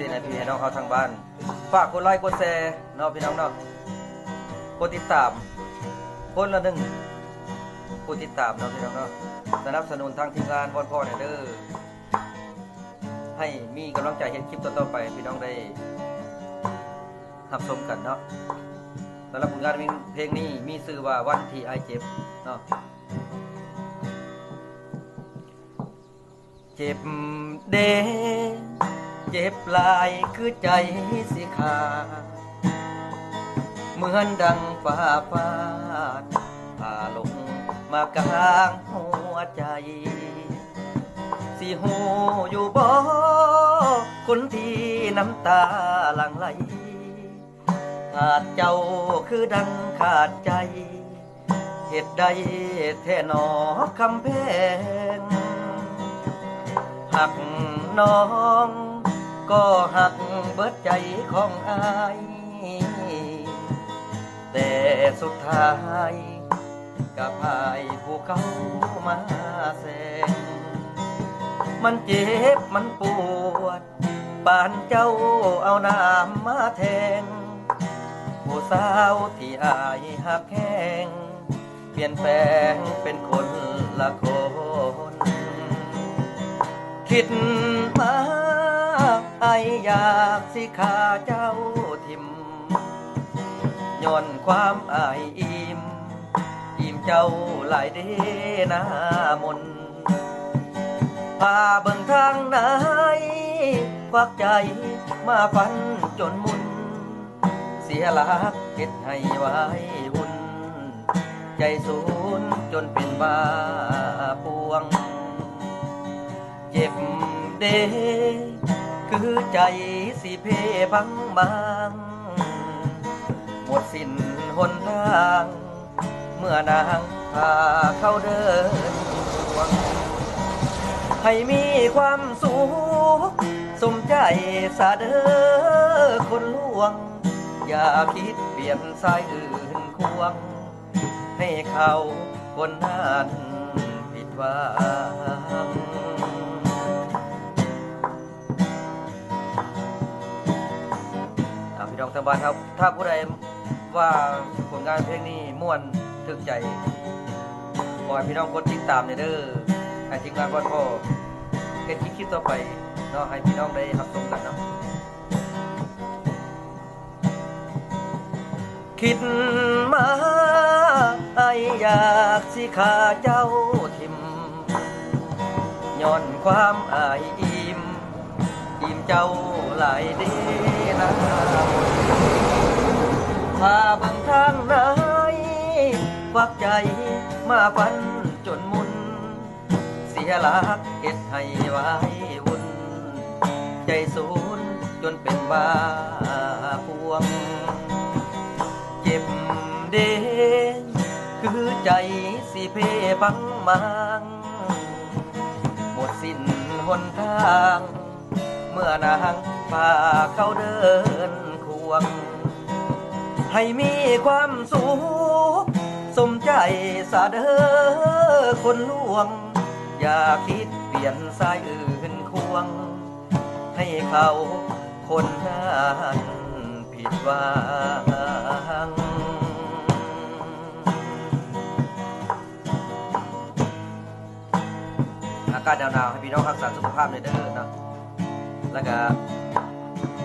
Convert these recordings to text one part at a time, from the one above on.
ซีในพี่ให้น้องเขาทางบ้าน ฝากกดไลค์กดแชร์เนาะพี่น้องเนาะกดติดตามคนละหนึ่งกดติดตามเนาะพี่น้องเนาะสนับสนุนทางทีมงานบอลพ่อเนี่ยเด้อให้มีกำลังใจเห็นคลิปต่อๆไป พี่น้องได้รับชมกันเนาะสำหรับผลงานเพลงนี้มีชื่อว่าวันที่ไอเจ็บเนาะเจ็บเด้ เจ็บลายคือใจสิขาดเหมือนดังฟ้าฟาดผ่าลงมากลางหัวใจ สิหูอยู่บ่คนที่น้ำตาหลั่งไหลขาดเจ้าคือดังขาดใจ เหตุใดแท่หนอคำแพงหักน้อง ก็หักเบิดใจของอาย แต่สุดท้ายกับพายผู้เขามาแสง มันเจ็บมันปวดปานเจ้าเอาน้ำมาแทง ผู้สาวที่อายหักแห้งเปลี่ยนแปลงเป็นคนละคน คิดมา ไออยากสิขาเจ้าทิมย้อนความอายอิ่มอิ่มเจ้าหลายเดนามนพาเบิ่งทางไหนควักใจมาฟันจนมุน เสียหลักเฮ็ดให้ไว้วุ่น ใจสูญจนเป็นบ้าปวง เจ็บเด้ คือใจสิเพพังบางหมดสิ้นหนทาง เมื่อนางพาเข้าเดินวงให้มีความสุขสมใจสาเดอคนลวง อย่าคิดเปลี่ยนสายอื่นควง ให้เขาคนนั้นผิดหวังอ่า พี่างบ้านครับ ถ้าผู้ใดว่าผลงานเพลงนี้ม่วนถึกใจขอให้พี่น้องกดติดตามในเด้อให้ทีมงานวัดพ่อเฮ็ดคลิปต่อไปเนาะให้พี่น้องได้รับชมกันเนาะคิดมาไออยากสิขาเจ้าทิมย้อนความอายอิ่มอิ่มเจ้าหลายเดนะ พาบิ่งทางไหนควักใจมาฟันจนมุน เสียหลักเฮ็ดให้ไว้วุ่น ใจสูญจนเป็นบ้าพวง เจ็บเดคือใจสิเพบังมังหมดสิ้นหนทาง เมื่อนางพาเขาเดินควง ให้มีความสุขสมใจสาเดอคนล่วง อย่าคิดเปลี่ยนสายอื่นควง ให้เขาคนนั้นผิดหวังอากาศหนาวๆให้พี่น้องรักษาสุขภาพในอยเด้อเนาะแล้วก็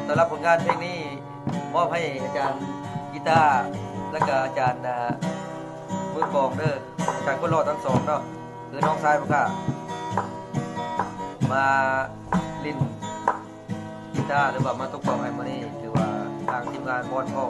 สำหรับผลงานเพลงนี้มอบให้อาจารย์ ตาร์แล้วก็อาจารย์มือกองเด้ออาจารย์คนรอดทั้งสองเนาะคือน้องชายผมก็มาลินกีตาร์หรือว่ามาตกกลองไฮมานี่คือว่าทางทีมงานบอลพ่อ